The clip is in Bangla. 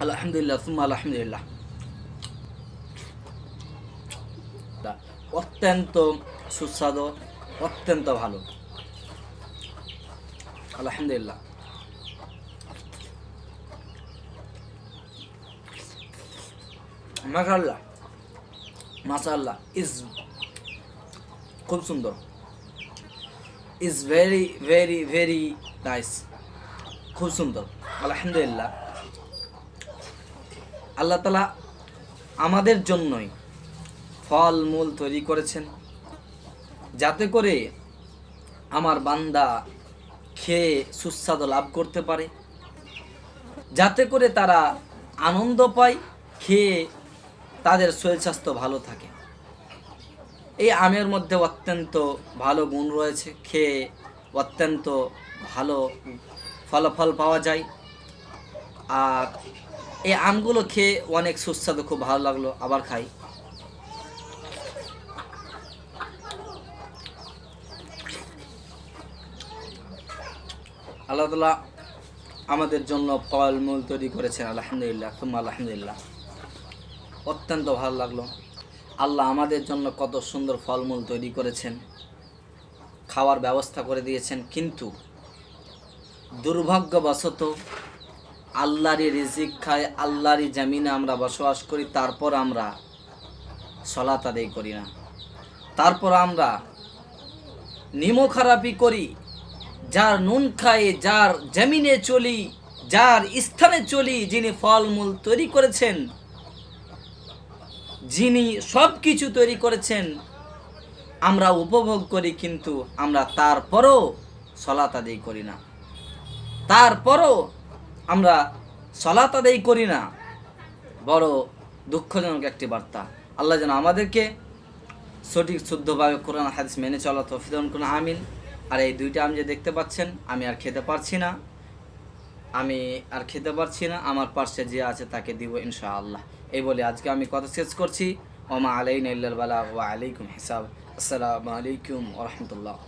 আলহামদুলিল্লাহ আলহামদুলিল্লাহ। অত্যন্ত সুস্বাদু, অত্যন্ত ভালো। আলহামদুলিল্লাহ। ইজ খুব সুন্দর। Is very very very nice খুব সুন্দর। আলহামদুলিল্লাহ। আল্লাহ তালা আমাদের জন্যই ফল, মূল তৈরি করেছেন। যাতে করে আমার বান্দা খেয়ে সুস্বাদু লাভ করতে পারে। যাতে করে তারা আনন্দ পায়, খেয়ে তাদের শরীর স্বাস্থ্য ভালো থাকে। এই আমের মধ্যে অত্যন্ত ভালো গুণ রয়েছে। খেয়ে অত্যন্ত ভালো ফলাফল পাওয়া যায়। আর এই আমগুলো খেয়ে অনেক সুস্বাদু, খুব ভালো লাগল। আবার খাই। আল্লাহ তালা আমাদের জন্য ফলমূল তৈরি করেছেন, আলহামদুলিল্লাহ। তুম্মা আলহামদুলিল্লাহ। অত্যন্ত ভালো লাগল। আল্লাহ আমাদের জন্য কত সুন্দর ফলমূল তৈরি করেছেন। খাওয়ার ব্যবস্থা করে দিয়েছেন। কিন্তু দুর্ভাগ্যবশত আল্লাহরই রিজিক খায়, আল্লাহরই জামিনে আমরা বসবাস করি, তারপর আমরা সলাত আদায় করি না। তারপর আমরা নিমো খারাপি করি, যার নুন খাই, যার জমিনে চলি, যার স্থানে চলি, যিনি ফলমূল তৈরি করেছেন, যিনি সব কিছু তৈরি করেছেন, আমরা উপভোগ করি, কিন্তু আমরা তারপরও সলাত আদায় করি না। তারপরও আমরা সলাত আদায় করি না। বড় দুঃখজনক একটি বার্তা। আল্লাহ যেন আমাদেরকে সঠিক, শুদ্ধভাবে কোরআন হাদিস মেনে চলা তফিদন কোন আমিন। আর এই দুইটা আম যে দেখতে পাচ্ছেন, আমি আর খেতে পারছি না। আমি আর খেতে পারছি না, আমার পার্শ্বে যে আছে তাকে দিব ইনশাআল্লাহ। এই বলে আজকে আমি কথা শেষ করছি। ওমা আলাইন ইল্লাল বালা ওয়া আলাইকুম হিসাব। আসসালামু আলাইকুম ওয়া রাহমাতুল্লাহ।